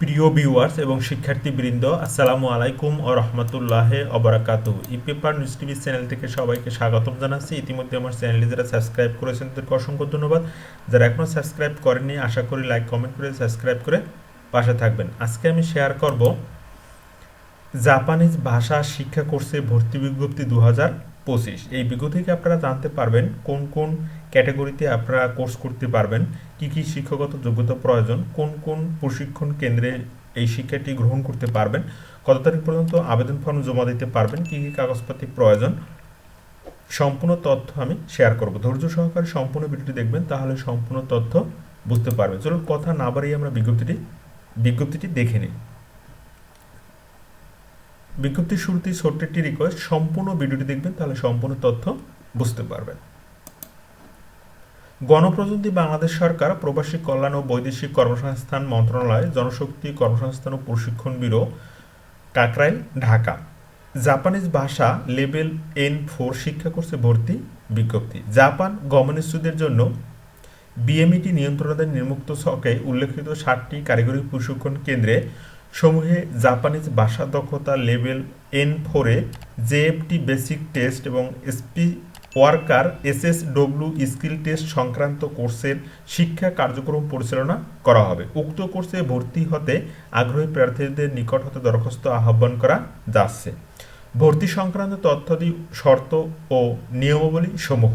প্রিয় ভিউয়ার্স এবং শিক্ষার্থীবৃন্দ, আসসালামু আলাইকুম ও রহমতুল্লাহ অবরাকাত e paper news TV channel থেকে সবাইকে স্বাগতম জানাচ্ছি। ইতিমধ্যে আমার চ্যানেলে যারা সাবস্ক্রাইব করেছেন, তাদেরকে অসংখ্য ধন্যবাদ। যারা এখনও সাবস্ক্রাইব করেননি, আশা করি লাইক কমেন্ট করে সাবস্ক্রাইব করে পাশে থাকবেন। আজকে আমি শেয়ার করব জাপানিজ ভাষা শিক্ষা কোর্সে ভর্তি বিজ্ঞপ্তি দু হাজার পঁচিশ। এই বিজ্ঞপ্তি থেকে আপনারা জানতে পারবেন কোন কোন ক্যাটাগরিতে আপনারা কোর্স করতে পারবেন, কি কি শিক্ষাগত যোগ্যতা প্রয়োজন, কোন কোন প্রশিক্ষণ কেন্দ্রে এই শিক্ষাটি গ্রহণ করতে পারবেন, কত তারিখ পর্যন্ত আবেদন ফর্ম জমা দিতে পারবেন, কি কি কাগজপাতি প্রয়োজন, সম্পূর্ণ তথ্য আমি শেয়ার করব। ধৈর্য সহকারে সম্পূর্ণ ভিডিওটি দেখবেন, তাহলে সম্পূর্ণ তথ্য বুঝতে পারবেন। চলুন কথা না বাড়িয়ে আমরা বিজ্ঞপ্তিটি বিজ্ঞপ্তিটি দেখে নিই। বিজ্ঞপ্তির শুরুতেই ছোট্ট রিকোয়েস্ট সম্পূর্ণ ভিডিওটি দেখবেন, তাহলে সম্পূর্ণ তথ্য বুঝতে পারবেন। গণপ্রযুক্তি বাংলাদেশ সরকার, প্রবাসী কল্যাণ ও বৈদেশিক কর্মসংস্থান মন্ত্রণালয়, জনশক্তি কর্মসংস্থান ও প্রশিক্ষণ ব্যুরো, কাকরাইল, ঢাকা। জাপানিজ ভাষা লেভেল এন ফোর শিক্ষা কোর্সে ভর্তি বিজ্ঞপ্তি। জাপান গমনিস্টুদের জন্য বিএমইটি নিয়ন্ত্রণাধীন নির্মুক্ত ছকে উল্লেখিত ষাটটি কারিগরি প্রশিক্ষণ কেন্দ্রে সমূহে জাপানিজ ভাষা দক্ষতা লেভেল এন ফোরে জেএফটি বেসিক টেস্ট এবং SP worker SSW skill test সংক্রান্ত কোর্সের শিক্ষা কার্যক্রম পরিচালনা করা হবে। উক্ত কোর্সে ভর্তি হতে আগ্রহী প্রার্থীদের নিকট হতে দরখাস্ত আহ্বান করা যাচ্ছে। ভর্তি সংক্রান্ত তথ্যাদি, শর্ত ও নিয়মাবলী সমূহ।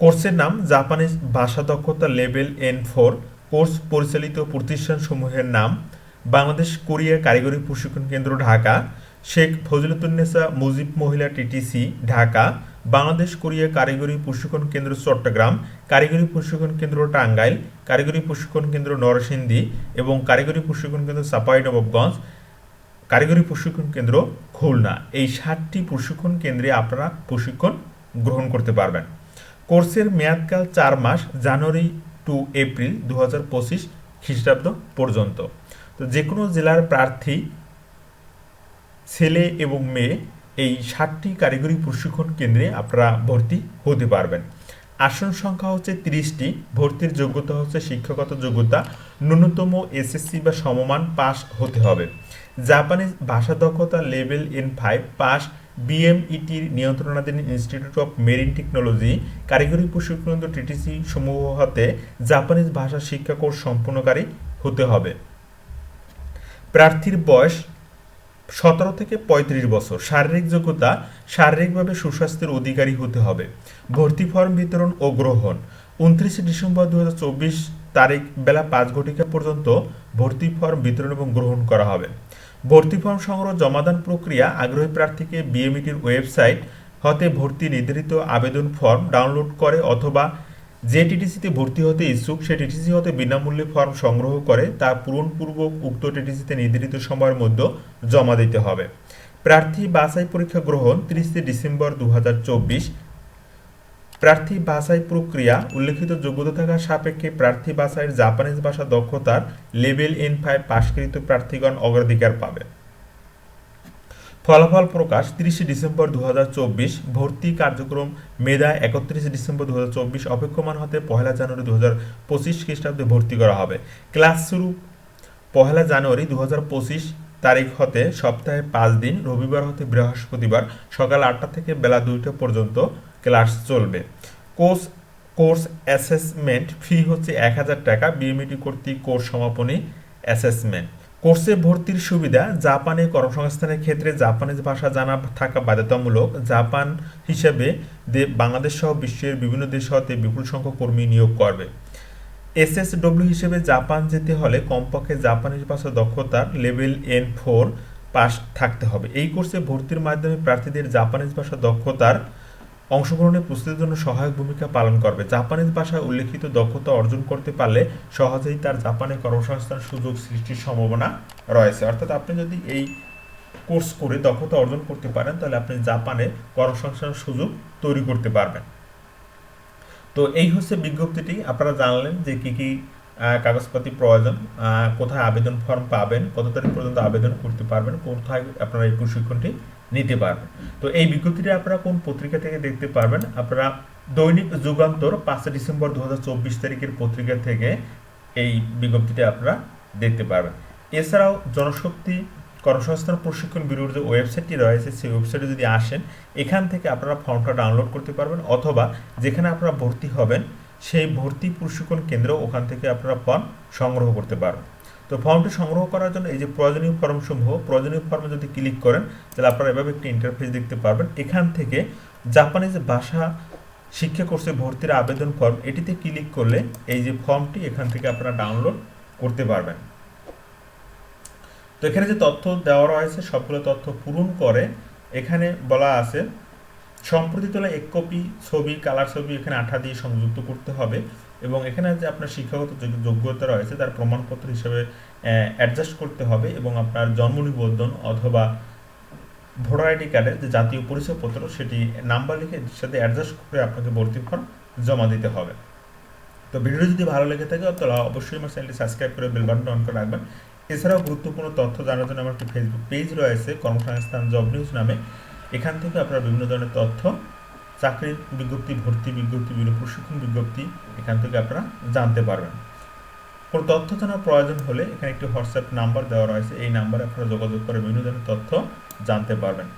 কোর্সের নাম জাপানিজ ভাষা দক্ষতা লেভেল এন ফোর কোর্স পরিচালিত প্রতিষ্ঠানসমূহের নাম বাংলাদেশ কোরিয়া কারিগরি প্রশিক্ষণ কেন্দ্র ঢাকা, শেখ ফজলতুন্নেসা মুজিব মহিলা টিটিসি ঢাকা, বাংলাদেশ কোরিয়া কারিগরি প্রশিক্ষণ কেন্দ্র চট্টগ্রাম, কারিগরি প্রশিক্ষণ কেন্দ্র টাঙ্গাইল, কারিগরি প্রশিক্ষণ কেন্দ্র নরসিংদী এবং কারিগরি প্রশিক্ষণ কেন্দ্র চাঁপাইনবাবগঞ্জ কারিগরি প্রশিক্ষণ কেন্দ্র খুলনা। এই সাতটি প্রশিক্ষণ কেন্দ্রে আপনারা প্রশিক্ষণ গ্রহণ করতে পারবেন। কোর্সের মেয়াদকাল চার মাস, জানুয়ারি টু এপ্রিল দু হাজার পঁচিশ খ্রিস্টাব্দ পর্যন্ত। তো যে কোনো জেলার প্রার্থী, ছেলে এবং মেয়ে এই ষাটটি কারিগরি প্রশিক্ষণ কেন্দ্রে আপনারা ভর্তি হতে পারবেন। আসন সংখ্যা হচ্ছে তিরিশটি, ভর্তির যোগ্যতা হচ্ছে শিক্ষাগত যোগ্যতা, ন্যূনতম এসএসসি বা সমমান পাস হতে হবে। জাপানিজ ভাষা দক্ষতা লেভেল এন ফাইভ পাস বিএমইটির নিয়ন্ত্রণাধীন ইনস্টিটিউট অফ মেরিন টেকনোলজি কারিগরি প্রশিক্ষণ টিটিসি সমূহ হতে জাপানিজ ভাষা শিক্ষা কোর্স সম্পূর্ণকারী হতে হবে। প্রার্থীর বয়স সতেরো থেকে পঁয়ত্রিশ বছর। শারীরিক যোগ্যতা, শারীরিকভাবে সুস্বাস্থ্যের অধিকারী হতে হবে। ভর্তি ফর্ম বিতরণ ও গ্রহণ। উনত্রিশে ডিসেম্বর দু হাজার চব্বিশ তারিখ বেলা পাঁচ ঘটিকা পর্যন্ত ভর্তি ফর্ম বিতরণ এবং গ্রহণ করা হবে। ভর্তি ফর্ম সংগ্রহ জমাদান প্রক্রিয়া আগ্রহী প্রার্থীকে বিএমইটির ওয়েবসাইট হতে ভর্তি নির্ধারিত আবেদন ফর্ম ডাউনলোড করে অথবা যে টিটিসিতে ভর্তি হতে ইচ্ছুক, সে টিটিসি হতে বিনামূল্যে ফর্ম সংগ্রহ করে তা পূরণপূর্বক উক্ত টিটিসিতে নির্ধারিত সময়ের মধ্যে জমা দিতে হবে। প্রার্থী বাছাই পরীক্ষা গ্রহণ তিরিশে ডিসেম্বর দু হাজার চব্বিশ। প্রার্থী বাছাই প্রক্রিয়া, উল্লেখিত যোগ্যতা থাকার সাপেক্ষে প্রার্থী বাছাইয়ের জাপানিজ ভাষা দক্ষতার লেভেল এন ফাইভ পাশকৃত প্রার্থীগণ অগ্রাধিকার পাবে। ফলাফল প্রকাশ তিরিশে ডিসেম্বর দু হাজার চব্বিশ। ভর্তি কার্যক্রম মেধা একত্রিশে ডিসেম্বর দু হাজার চব্বিশ অপেক্ষমান হতে পহেলা জানুয়ারি দু হাজার পঁচিশ খ্রিস্টাব্দে ভর্তি করা হবে। ক্লাস শুরু পহেলা জানুয়ারি দু হাজার পঁচিশ তারিখ হতে সপ্তাহে পাঁচ দিন, রবিবার হতে বৃহস্পতিবার, সকাল আটটা থেকে বেলা দুইটা পর্যন্ত ক্লাস চলবে। কোর্স কোর্স অ্যাসেসমেন্ট ফি হচ্ছে এক হাজার টাকা, বিএমইটি কর্তৃক কোর্স সমাপনী অ্যাসেসমেন্ট। কোর্সে ভর্তির সুবিধা জাপানে কর্মসংস্থানের ক্ষেত্রে জাপানিজ ভাষা জানা থাকা বাধ্যতামূলক। জাপান হিসেবে বাংলাদেশ সহ বিশ্বের বিভিন্ন দেশ হতে বিপুল সংখ্যক কর্মী নিয়োগ করবে। এসএসডব্লিউ হিসেবে জাপান যেতে হলে কমপক্ষে জাপানিজ ভাষা দক্ষতার লেভেল এন ফোর পাস থাকতে হবে। এই কোর্সে ভর্তির মাধ্যমে প্রার্থীদের জাপানিজ ভাষা দক্ষতার অংশগ্রহণের প্রস্তুতির জন্য সহায়ক ভূমিকা পালন করবে। জাপানিজ ভাষায় উল্লেখিত দক্ষতা অর্জন করতে পারলে সহজেই তার জাপানে কর্মসংস্থান সুযোগ সৃষ্টির সম্ভাবনা রয়েছে। অর্থাৎ আপনি যদি এই কোর্স করে দক্ষতা অর্জন করতে পারেন, তাহলে আপনি জাপানে কর্মসংস্থান সুযোগ তৈরি করতে পারবেন। তো এই হচ্ছে বিজ্ঞপ্তিটি। আপনারা জানলেন যে কি কি কাগজপাতি প্রয়োজন কোথায় আবেদন ফর্ম পাবেন, কত তারিখ পর্যন্ত আবেদন করতে পারবেন, কোথায় আপনারা এই প্রশিক্ষণটি নিতে পারবেন। তো এই বিজ্ঞপ্তিটি আপনারা কোন পত্রিকা থেকে দেখতে পারবেন? আপনারা দৈনিক যুগান্তর পাঁচই ডিসেম্বর দু হাজার চব্বিশ তারিখের পত্রিকা থেকে এই বিজ্ঞপ্তিটি আপনারা দেখতে পারবেন। এছাড়াও জনশক্তি কর্মসংস্থান প্রশিক্ষণ ব্যুরোর যে ওয়েবসাইটটি রয়েছে, সেই ওয়েবসাইটে যদি আসেন, এখান থেকে আপনারা ফর্মটা ডাউনলোড করতে পারবেন অথবা যেখানে আপনারা ভর্তি হবেন, সেই ভর্তি প্রশিক্ষণ কেন্দ্র ওখান থেকে আপনারা ফর্ম সংগ্রহ করতে পারবেন। তো ফর্মটি সংগ্রহ করার জন্য এই যে প্রয়োজনীয় ফর্ম ফর্মসমূহ প্রয়োজনীয় ফর্মে যদি ক্লিক করেন, তাহলে আপনারা এভাবে একটি ইন্টারফেস দেখতে পারবেন। এখান থেকে জাপানিজ ভাষা শিক্ষা কোর্সে ভর্তির আবেদন ফর্ম এটিতে ক্লিক করলে এই যে ফর্মটি এখান থেকে আপনারা ডাউনলোড করতে পারবেন। তো এখানে যে তথ্য দেওয়া রয়েছে, সবগুলো তথ্য পূরণ করে এখানে বলা আছে, সম্প্রতি তোলা এক কপি ছবি কালার ছবি এখানে আঠা দিয়ে সংযুক্ত করতে হবে। এবং এখানে যে আপনার শিক্ষাগত যোগ্যতা রয়েছে, তার প্রমাণপত্র হিসেবে অ্যাডজাস্ট করতে হবে এবং আপনার জন্ম নিবন্ধন অথবা ভোটার আইডি কার্ডের যে জাতীয় পরিচয়পত্র, সেটি নাম্বার লিখে সাথে অ্যাডজাস্ট করে আপনাকে ভর্তি ফর্ম জমা দিতে হবে। তো ভিডিও যদি ভালো লেগে থাকে, তাহলে অবশ্যই আমার চ্যানেলটি সাবস্ক্রাইব করে বেল বাটনটা অন করে রাখবেন। এছাড়াও গুরুত্বপূর্ণ তথ্য জানার জন্য আমার একটি ফেসবুক পেজ রয়েছে, কর্মসংস্থান জব নিউজ নামে। এখান থেকে আপনারা বিভিন্ন ধরনের তথ্য চাকরির বিজ্ঞপ্তি, ভর্তি বিজ্ঞপ্তি বিভিন্ন প্রশিক্ষণ বিজ্ঞপ্তি এখান থেকে আপনারা জানতে পারবেন। কোনো তথ্য জানার প্রয়োজন হলে এখানে একটি হোয়াটসঅ্যাপ নাম্বার দেওয়া রয়েছে। এই নাম্বারে আপনারা যোগাযোগ করে বিভিন্ন ধরনের তথ্য জানতে পারবেন।